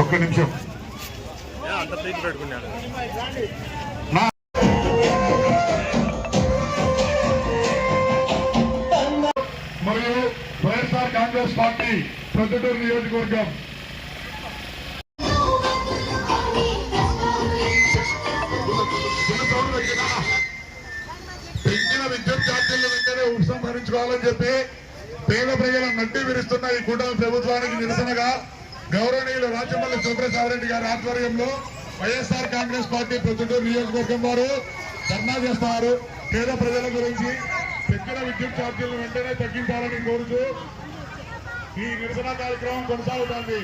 ఒక్క నిమిషం. మరియు వైఎస్ఆర్ కాంగ్రెస్ పార్టీ ప్రొద్దుటూరు నియోజకవర్గం. పెంచిన విద్యుత్ ఛార్జీల వెంటనే ఉపసంహరించుకోవాలని చెప్పి పేద ప్రజల నడ్డి విరుస్తున్న ఈ కూటమి ప్రభుత్వానికి నిరసనగా గౌరవనీయులు రాజమల్లి సుబ్రసాబరెడ్డి గారి ఆధ్వర్యంలో వైఎస్ఆర్ కాంగ్రెస్ పార్టీ ప్రొద్దుటూరు నియోజకవర్గం వారు ధర్నా చేస్తున్నారు పేద ప్రజల గురించి పెంచిన విద్యుత్ ఛార్జీలను వెంటనే తగ్గించాలని కోరుతూ ఈ నిరసన కార్యక్రమం కొనసాగుతోంది.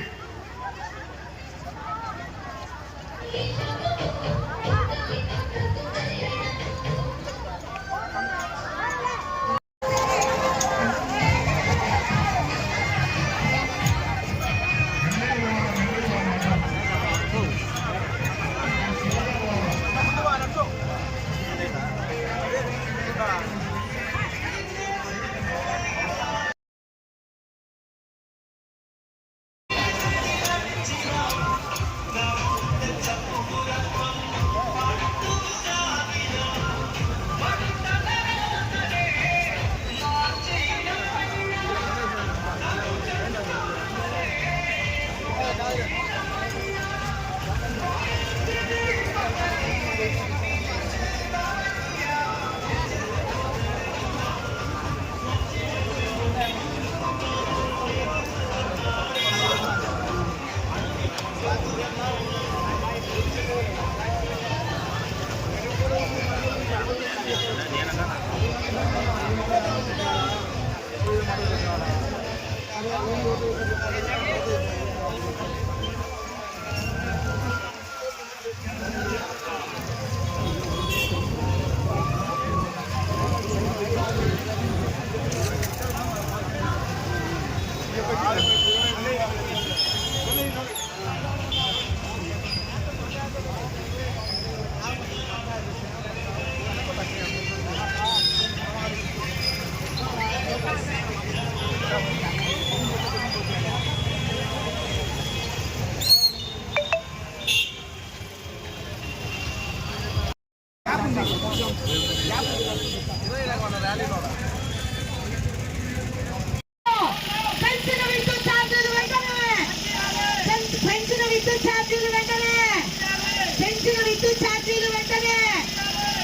ఛార్జీలు వెంటనే.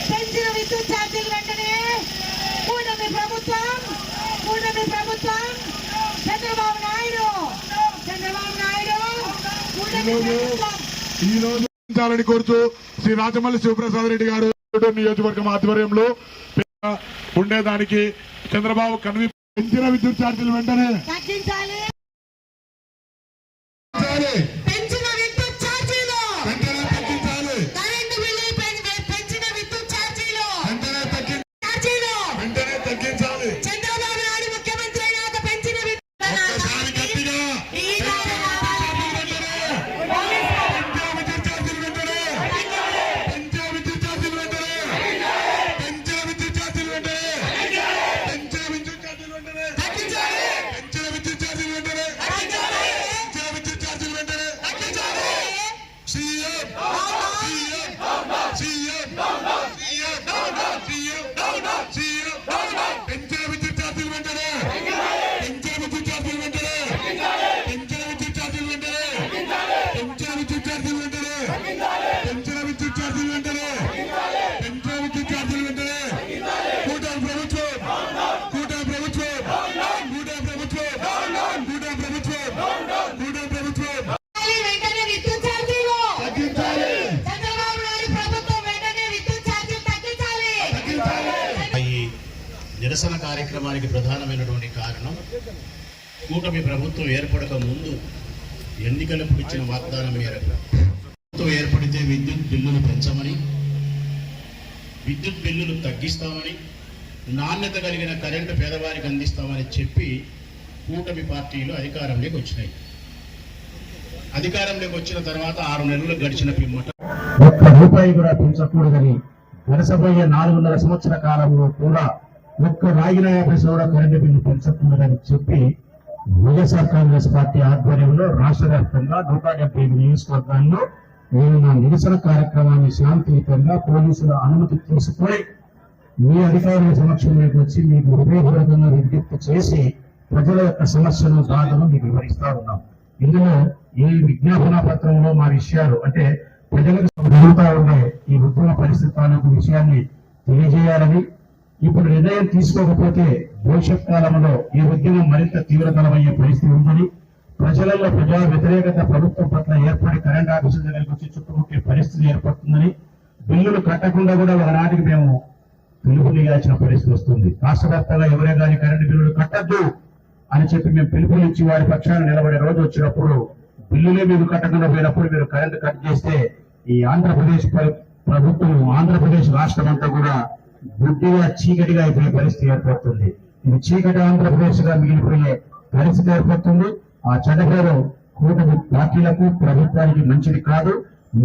పెంచిన విద్యుత్ ఛార్జీలు వెంటనే. కూటమి ప్రభుత్వం కూటమి ప్రభుత్వం. చంద్రబాబు నాయుడు చంద్రబాబు నాయుడు కూటమి ప్రభుత్వం. ఈ రోజు ఉంచాలని కోరుతూ శ్రీ రాజమల్లి శివప్రసాద్ రెడ్డి గారు నియోజకవర్గం ఆధ్వర్యంలో ఉండేదానికి చంద్రబాబు కన్వి పెంచిన విద్యుత్ ఛార్జీలు వెంటనే. నిరసన కార్యక్రమానికి ప్రధానమైనటువంటి కారణం కూటమి ప్రభుత్వం ఏర్పడక ముందు ఎన్నికలప్పుడు ఇచ్చిన వాగ్దానం మేరకు ప్రభుత్వం ఏర్పడితే విద్యుత్ బిల్లులు పెంచమని విద్యుత్ బిల్లులు తగ్గిస్తామని నాణ్యత కలిగిన కరెంటు పేదవారికి అందిస్తామని చెప్పి కూటమి పార్టీలు అధికారంలోకి వచ్చినాయి. అధికారంలోకి వచ్చిన తర్వాత ఆరు నెలలు గడిచిన పిమ్మట ఒక్క రూపాయి కూడా పెంచకూడదని వెనసబోయే నాలుగున్నర సంవత్సర కాలంలో కూడా ఒక్క రాగిన యాభై సౌర కరెంటు బిల్లు పెంచకూడదని చెప్పి వైఎస్ఆర్ కాంగ్రెస్ పార్టీ ఆధ్వర్యంలో రాష్ట్ర వ్యాప్తంగా నూట డెబ్బై ఐదు నియోజకవర్గాల్లో నేను నా నిరసన కార్యక్రమాన్ని శాంతియుతంగా పోలీసుల అనుమతి తీసుకొని మీ అధికారుల సమక్షంలోకి వచ్చి మీకు హృదయపూర్వకంగా విజ్ఞప్తి చేసి ప్రజల యొక్క సమస్యలు బాధను మీకు వివరిస్తా ఉన్నాం. ఇందులో ఈ విజ్ఞాపన పత్రంలో మా విషయాలు అంటే ప్రజలకు జరుగుతూ ఉండే ఈ ఉద్యమ పరిస్థితి తాలూకు విషయాన్ని తెలియజేయాలని ఇప్పుడు నిర్ణయం తీసుకోకపోతే భవిష్యత్ కాలంలో ఈ ఉద్యమం మరింత తీవ్రతరమయ్యే పరిస్థితి ఉందని ప్రజలలో ప్రజా వ్యతిరేకత ప్రభుత్వం పట్ల ఏర్పడి కరెంట్ ఆఫీసుల దగ్గరికి వచ్చి చుట్టుముట్టే పరిస్థితి ఏర్పడుతుందని బిల్లులు కట్టకుండా కూడా ఒకనాటికి మేము పిలుపునియాల్సిన పరిస్థితి వస్తుంది. రాష్ట్ర వ్యాప్తంగా ఎవరే కానీ కరెంటు బిల్లులు కట్టద్దు అని చెప్పి మేము పిలుపునిచ్చి వారి పక్షాన నిలబడే రోజు వచ్చినప్పుడు బిల్లులే మీరు కట్టకుండా పోయినప్పుడు మీరు కరెంటు కట్ చేస్తే ఈ ఆంధ్రప్రదేశ్ ప్రభుత్వం ఆంధ్రప్రదేశ్ రాష్ట్రం అంతా కూడా గుడ్డిగా చీకటిగా అయిపోయే పరిస్థితి ఏర్పడుతుంది. ఇది చీకటి ఆంధ్రప్రదేశ్గా మిగిలిపోయే పరిస్థితి ఏర్పడుతుంది. ఆ చెడ్డ కూటమి పార్టీలకు ప్రభుత్వానికి మంచిది కాదు.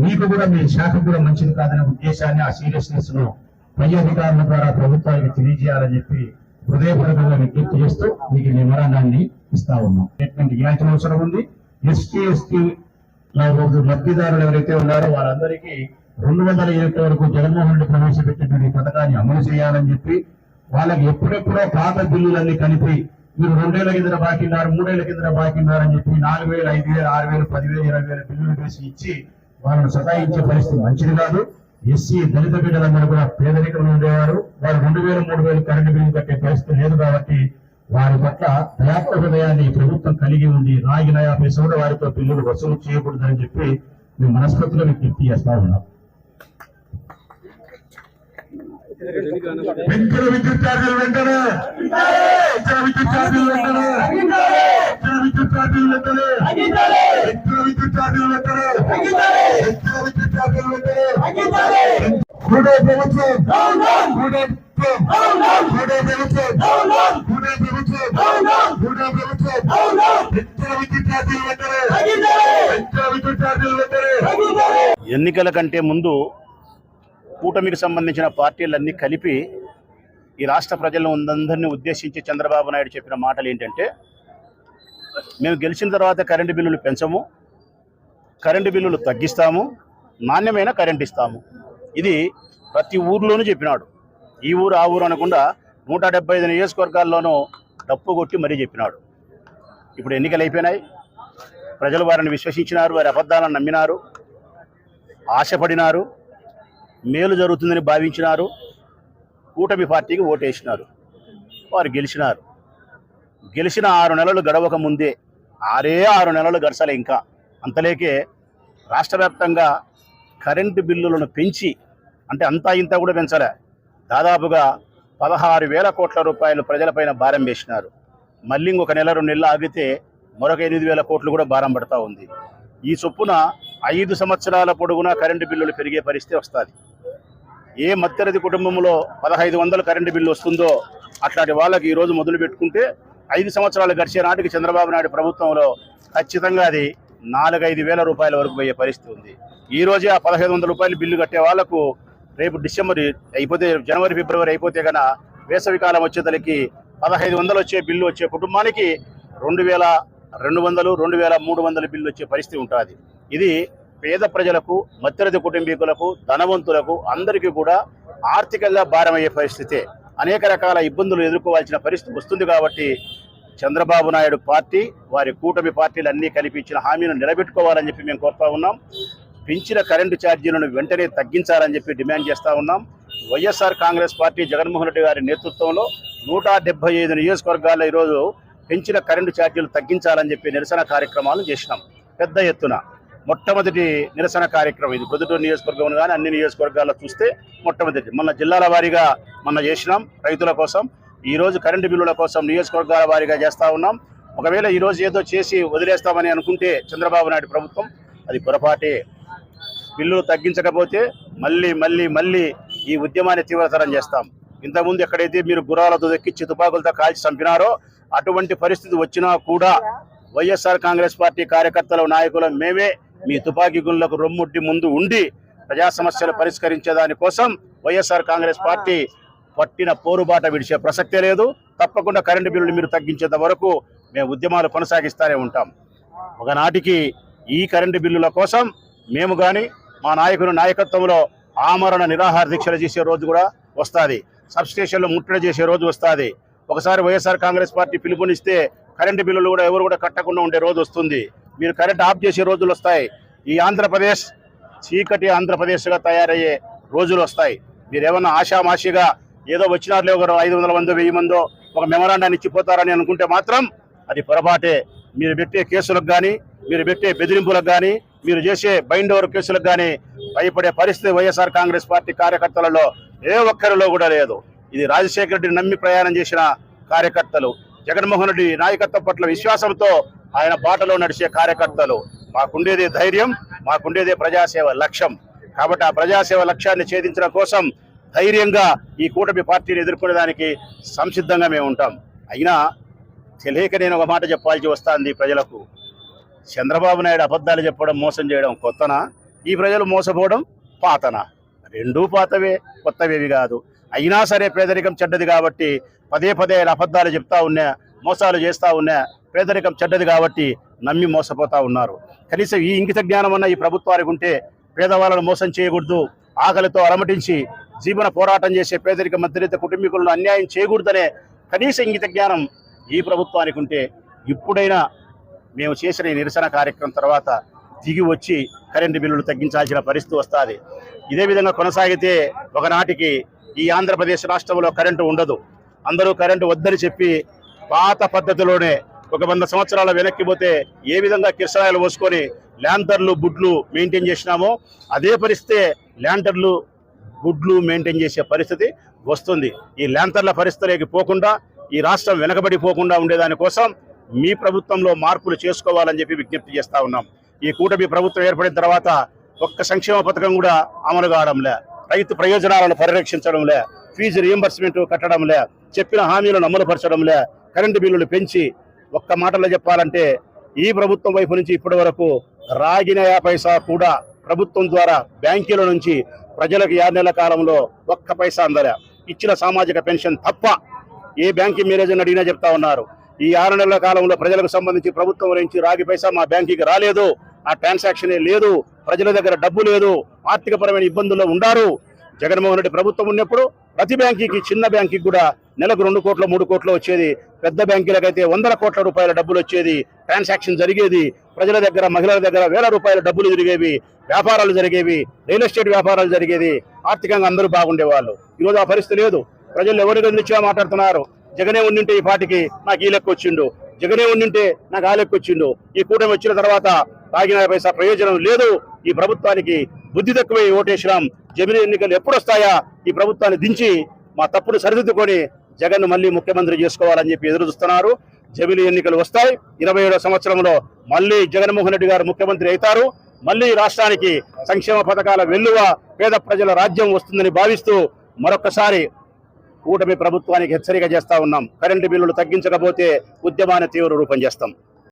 మీకు కూడా మీ శాఖ కూడా మంచిది కాదనే ఉద్దేశాన్ని ఆ సీరియస్నెస్ను పై అధికారుల ద్వారా ప్రభుత్వానికి తెలియజేయాలని చెప్పి హృదయపూర్వకంగా విజ్ఞప్తి చేస్తూ మీకు నిమరాణాన్ని నిమరణాన్ని ఇస్తా ఉన్నాం. ట్రీట్మెంట్ ఇవ్వాల్సిన అవసరం ఉంది. ఎస్టీ ఎస్టీ రోజు లబ్ధిదారులు ఎవరైతే ఉన్నారో వారందరికీ రెండు వందల ఇరవై వరకు జగన్మోహన్ రెడ్డి ప్రవేశపెట్టినటువంటి పథకాన్ని అమలు చేయాలని చెప్పి వాళ్ళకి ఎప్పుడెప్పుడో పాత బిల్లులన్నీ కలిపి మీరు రెండేళ్ళ కింద బాకిన్నారు మూడేళ్ళ కింద బాకిన్నారని చెప్పి నాలుగు వేలు ఐదు వేలు ఆరు వేలు పదివేలు ఇరవై వేల బిల్లులు వేసి ఇచ్చి వాళ్ళను సతాయించే పరిస్థితి మంచిది కాదు. ఎస్సీ దళిత బిడ్డలందరూ కూడా పేదరికంలో ఉండేవారు. వారు రెండు వేలు మూడు వేలు కరెంటు బిల్లు కట్టే పరిస్థితి లేదు కాబట్టి వారి పట్ల దయాత్మ హృదయాన్ని ప్రభుత్వం కలిగి ఉంది. రాగి నయా పైసా వారితో బిల్లులు వసూలు చేయకూడదని చెప్పి మేము మనస్ఫూర్తిలో విజ్ఞప్తి చేస్తా ఉన్నాం. పెంచిన విద్యుత్ ఛార్జీలు వెంటనే. విద్యుత్ ఛార్జీలు వెంటనే. విద్యుత్ ఛార్జీలు వెంటనే. విద్యుత్ ఛార్జీలు వెంటనే. విద్యుత్ ఛార్జీలు వెంటనే. ప్రభుత్వం. ప్రభుత్వం. ప్రభుత్వం. ప్రభుత్వం. విద్యుత్ ఛార్జీలు వెంటనే. విద్యుత్ ఛార్జీలు వెంటనే. ఎన్నికల కంటే ముందు కూటమికి సంబంధించిన పార్టీలన్నీ కలిపి ఈ రాష్ట్ర ప్రజలను అందరినీ ఉద్దేశించి చంద్రబాబు నాయుడు చెప్పిన మాటలు ఏంటంటే మేము గెలిచిన తర్వాత కరెంటు బిల్లులు పెంచము కరెంటు బిల్లులు తగ్గిస్తాము నాణ్యమైన కరెంట్ ఇస్తాము. ఇది ప్రతి ఊర్లోనూ చెప్పినాడు. ఈ ఊరు ఆ ఊరు అనకుండా నూట డెబ్బై ఐదు నియోజకవర్గాల్లోనూ డప్పు కొట్టి మరీ చెప్పినాడు. ఇప్పుడు ఎన్నికలు అయిపోయినాయి. ప్రజలు వారిని విశ్వసించినారు వారి అబద్ధాలను నమ్మినారు ఆశపడినారు. మేలు జరుగుతుందని భావించినారు. కూటమి పార్టీకి ఓటేసినారు. వారు గెలిచినారు. గెలిచిన ఆరు నెలలు గడవక ముందే ఆరే ఆరు నెలలు గడసలే ఇంకా. అంతలేకే రాష్ట్ర వ్యాప్తంగా కరెంటు బిల్లులను పెంచి అంటే అంతా ఇంత కూడా పెంచలే. దాదాపుగా పదహారు వేల కోట్ల రూపాయలు ప్రజలపైన భారం వేసినారు. మళ్ళీ ఇంకొక నెల రెండు నెలలు ఆగితే మరొక ఎనిమిది వేల కోట్లు కూడా భారం పడతా ఉంది. ఈ చొప్పున ఐదు సంవత్సరాల పొడుగునా కరెంటు బిల్లులు పెరిగే పరిస్థితి వస్తుంది. ఏ మత్తరది కుటుంబంలో పదహైదు వందల కరెంటు బిల్లు వస్తుందో అట్లాంటి వాళ్ళకి ఈరోజు మొదలు పెట్టుకుంటే ఐదు సంవత్సరాలు గడిచే నాటికి చంద్రబాబు నాయుడు ప్రభుత్వంలో ఖచ్చితంగా అది నాలుగైదు వేల రూపాయల వరకు పోయే పరిస్థితి ఉంది. ఈ రోజే ఆ పదహైదు వందల రూపాయలు బిల్లు కట్టే వాళ్ళకు రేపు డిసెంబర్ అయిపోతే జనవరి ఫిబ్రవరి అయిపోతే గన వేసవి కాలం వచ్చేతలకి పదహైదు వందలు వచ్చే బిల్లు వచ్చే కుటుంబానికి రెండు వేల రెండు వందలు రెండు వేల మూడు వందల బిల్లు వచ్చే పరిస్థితి ఉంటుంది. ఇది పేద ప్రజలకు మధ్యతరగతి కుటుంబీకులకు ధనవంతులకు అందరికీ కూడా ఆర్థికంగా భారమయ్యే పరిస్థితే అనేక రకాల ఇబ్బందులు ఎదుర్కోవాల్సిన పరిస్థితి వస్తుంది కాబట్టి చంద్రబాబు నాయుడు పార్టీ వారి కూటమి పార్టీలు అన్నీ కలిపి ఇచ్చిన హామీని నిలబెట్టుకోవాలని చెప్పి మేము కోరుతా ఉన్నాం. పెంచిన కరెంటు ఛార్జీలను వెంటనే తగ్గించాలని చెప్పి డిమాండ్ చేస్తూ ఉన్నాం. వైఎస్ఆర్ కాంగ్రెస్ పార్టీ జగన్మోహన్ రెడ్డి గారి నేతృత్వంలో నూట డెబ్బై ఐదు నియోజకవర్గాల్లో ఈరోజు పెంచిన కరెంటు ఛార్జీలు తగ్గించాలని చెప్పి నిరసన కార్యక్రమాలు చేసినాం. పెద్ద ఎత్తున మొట్టమొదటి నిరసన కార్యక్రమం ఇది. ప్రొద్దుటూరు నియోజకవర్గం కానీ అన్ని నియోజకవర్గాల్లో చూస్తే మొట్టమొదటి. మన జిల్లాల వారీగా మొన్న చేసినాం రైతుల కోసం. ఈరోజు కరెంటు బిల్లుల కోసం నియోజకవర్గాల వారీగా చేస్తూ ఉన్నాం. ఒకవేళ ఈరోజు ఏదో చేసి వదిలేస్తామని అనుకుంటే చంద్రబాబు నాయుడు ప్రభుత్వం అది పొరపాటే. బిల్లులు తగ్గించకపోతే మళ్ళీ మళ్ళీ మళ్ళీ ఈ ఉద్యమాన్ని తీవ్రతరం చేస్తాం. ఇంతకుముందు ఎక్కడైతే మీరు గుర్రాలతో దక్కించి తుపాకులతో కాల్చి చంపినారో అటువంటి పరిస్థితి వచ్చినా కూడా వైఎస్ఆర్ కాంగ్రెస్ పార్టీ కార్యకర్తల నాయకులు మేమే మీ తుపాకీ గుండ్లకు రొమ్ముట్టి ముందు ఉండి ప్రజా సమస్యలు పరిష్కరించే దానికోసం వైఎస్ఆర్ కాంగ్రెస్ పార్టీ పట్టిన పోరుబాట విడిచే ప్రసక్తే లేదు. తప్పకుండా కరెంటు బిల్లులు మీరు తగ్గించేంత వరకు మేము ఉద్యమాలు కొనసాగిస్తూనే ఉంటాం. ఒకనాటికి ఈ కరెంటు బిల్లుల కోసం మేము కానీ మా నాయకుల నాయకత్వంలో ఆమరణ నిరాహార దీక్షలు చేసే రోజు కూడా వస్తుంది. సబ్స్టేషన్లు ముట్టడి చేసే రోజు వస్తుంది. ఒకసారి వైఎస్ఆర్ కాంగ్రెస్ పార్టీ పిలుపునిస్తే కరెంటు బిల్లులు కూడా ఎవరు కూడా కట్టకుండా ఉండే రోజు వస్తుంది. మీరు కరెంట్ ఆఫ్ చేసే రోజులు వస్తాయి. ఈ ఆంధ్రప్రదేశ్ చీకటి ఆంధ్రప్రదేశ్గా తయారయ్యే రోజులు వస్తాయి. మీరు ఏమన్నా ఆషామాషిగా ఏదో వచ్చినారులే ఒకరు ఐదు వందల మందో వెయ్యి మందో ఒక మెమరాండాన్ని ఇచ్చిపోతారని అనుకుంటే మాత్రం అది పొరపాటే. మీరు పెట్టే కేసులకు కానీ మీరు పెట్టే బెదిరింపులకు కానీ మీరు చేసే బైండ్ ఓవర్ కేసులకు కానీ భయపడే పరిస్థితి వైఎస్ఆర్ కాంగ్రెస్ పార్టీ కార్యకర్తలలో ఏ ఒక్కరిలో కూడా లేదు. ఇది రాజశేఖర రెడ్డిని నమ్మి ప్రయాణం చేసిన కార్యకర్తలు. జగన్మోహన్ రెడ్డి నాయకత్వం పట్ల విశ్వాసంతో ఆయన బాటలో నడిచే కార్యకర్తలు. మాకుండేదే ధైర్యం మాకుండేదే ప్రజాసేవ లక్ష్యం. కాబట్టి ఆ ప్రజాసేవ లక్ష్యాన్ని ఛేదించడం కోసం ధైర్యంగా ఈ కూటమి పార్టీని ఎదుర్కొనే దానికి సంసిద్ధంగా మేము ఉంటాం. అయినా తెలియక నేను ఒక మాట చెప్పాల్సి వస్తుంది ప్రజలకు. చంద్రబాబు నాయుడు అబద్ధాలు చెప్పడం మోసం చేయడం కొత్తనా? ఈ ప్రజలు మోసపోవడం పాతనా? రెండూ పాతవే కొత్తవేవి కాదు. అయినా సరే పేదరికం చెడ్డది కాబట్టి పదే పదే అబద్ధాలు చెప్తా ఉన్నా మోసాలు చేస్తూ ఉన్నా పేదరికం చెడ్డది కాబట్టి నమ్మి మోసపోతా ఉన్నారు. కనీసం ఈ ఇంకిత జ్ఞానం అన్న ఈ ప్రభుత్వానికి ఉంటే పేదవాళ్ళను మోసం చేయకూడదు ఆకలితో అలమటించి జీవన పోరాటం చేసే పేదరిక మధ్యరిత కుటుంబీకులను అన్యాయం చేయకూడదనే కనీస ఇంగిత జ్ఞానం ఈ ప్రభుత్వానికి ఉంటే ఇప్పుడైనా మేము చేసిన ఈ నిరసన కార్యక్రమం తర్వాత దిగి వచ్చి కరెంటు బిల్లులు తగ్గించాల్సిన పరిస్థితి వస్తుంది. ఇదే విధంగా కొనసాగితే ఒకనాటికి ఈ ఆంధ్రప్రదేశ్ రాష్ట్రంలో కరెంటు ఉండదు. అందరూ కరెంటు వద్దని చెప్పి పాత పద్ధతిలోనే ఒక వంద సంవత్సరాల వెనక్కి పోతే ఏ విధంగా కిరసనాయలు పోసుకొని ల్యాంటర్లు బుడ్లు మెయింటైన్ చేసినామో అదే పరిస్థితే ల్యాంటర్లు గుడ్లు మెయింటైన్ చేసే పరిస్థితి వస్తుంది. ఈ ల్యాంతర్ల పరిస్థితులకి పోకుండా ఈ రాష్ట్రం వెనకబడిపోకుండా ఉండేదాని కోసం మీ ప్రభుత్వంలో మార్పులు చేసుకోవాలని చెప్పి విజ్ఞప్తి చేస్తా ఉన్నాం. ఈ కూటమి ప్రభుత్వం ఏర్పడిన తర్వాత ఒక్క సంక్షేమ పథకం కూడా అమలు కావడంలే రైతు ప్రయోజనాలను పరిరక్షించడంలే ఫీజు రియంబర్స్మెంట్ కట్టడంలే చెప్పిన హామీలను అమలుపరచడంలే కరెంటు బిల్లులు పెంచి ఒక్క మాటలో చెప్పాలంటే ఈ ప్రభుత్వం వైపు నుంచి ఇప్పటి వరకు రాగిన పైసా కూడా ప్రభుత్వం ద్వారా బ్యాంకుల నుంచి ప్రజలకు ఆరు నెలల కాలంలో ఒక్క పైసా అందలే. ఇచ్చిన సామాజిక పెన్షన్ తప్ప ఏ బ్యాంకింగ్ మేనేజర్ని అడిగినా చెప్తా ఉన్నారు. ఈ ఆరు నెలల కాలంలో ప్రజలకు సంబంధించి ప్రభుత్వం నుంచి రాగి పైసా మా బ్యాంకుకి రాలేదు. ఆ ట్రాన్సాక్షనే లేదు. ప్రజల దగ్గర డబ్బు లేదు. ఆర్థికపరమైన ఇబ్బందుల్లో ఉండారు. జగన్మోహన్ రెడ్డి ప్రభుత్వం ఉన్నప్పుడు ప్రతి బ్యాంకీకి చిన్న బ్యాంకుకి కూడా నెలకు రెండు కోట్ల మూడు కోట్లు వచ్చేది. పెద్ద బ్యాంకులకైతే వందల కోట్ల రూపాయల డబ్బులు వచ్చేది. ట్రాన్సాక్షన్ జరిగేది. ప్రజల దగ్గర మహిళల దగ్గర వేల రూపాయల డబ్బులు జరిగేవి వ్యాపారాలు జరిగేవి. రియల్ ఎస్టేట్ వ్యాపారాలు జరిగేది. ఆర్థికంగా అందరూ బాగుండేవాళ్ళు. ఈరోజు ఆ పరిస్థితి లేదు. ప్రజలు ఎవరి గురించో మాట్లాడుతున్నారు? జగనే ఉండింటే ఈ పాటికి నాకు ఈ లెక్క వచ్చిండు. జగనే ఉండింటే నాకు ఆ లెక్క వచ్చిండు. ఈ కూటమి వచ్చిన తర్వాత తాగిన పైసా ప్రయోజనం లేదు. ఈ ప్రభుత్వానికి బుద్ధి తక్కువై ఓటేసినాం జమిని ఎన్నికలు ఎప్పుడు వస్తాయా ఈ ప్రభుత్వాన్ని దించి మా తప్పును సరిదిద్దుకొని జగన్ మళ్ళీ ముఖ్యమంత్రి చేసుకోవాలని చెప్పి ఎదురు చూస్తున్నారు. జమిలి ఎన్నికలు వస్తాయి. ఇరవై ఏడో సంవత్సరంలో మళ్ళీ జగన్మోహన్ రెడ్డి గారు ముఖ్యమంత్రి అవుతారు. మళ్ళీ రాష్ట్రానికి సంక్షేమ పథకాల వెల్లువ పేద ప్రజల రాజ్యం వస్తుందని భావిస్తూ మరొకసారి కూటమి ప్రభుత్వానికి హెచ్చరిక చేస్తా ఉన్నాం. కరెంటు బిల్లులు తగ్గించకపోతే ఉద్యమాన్ని తీవ్ర రూపం చేస్తాం.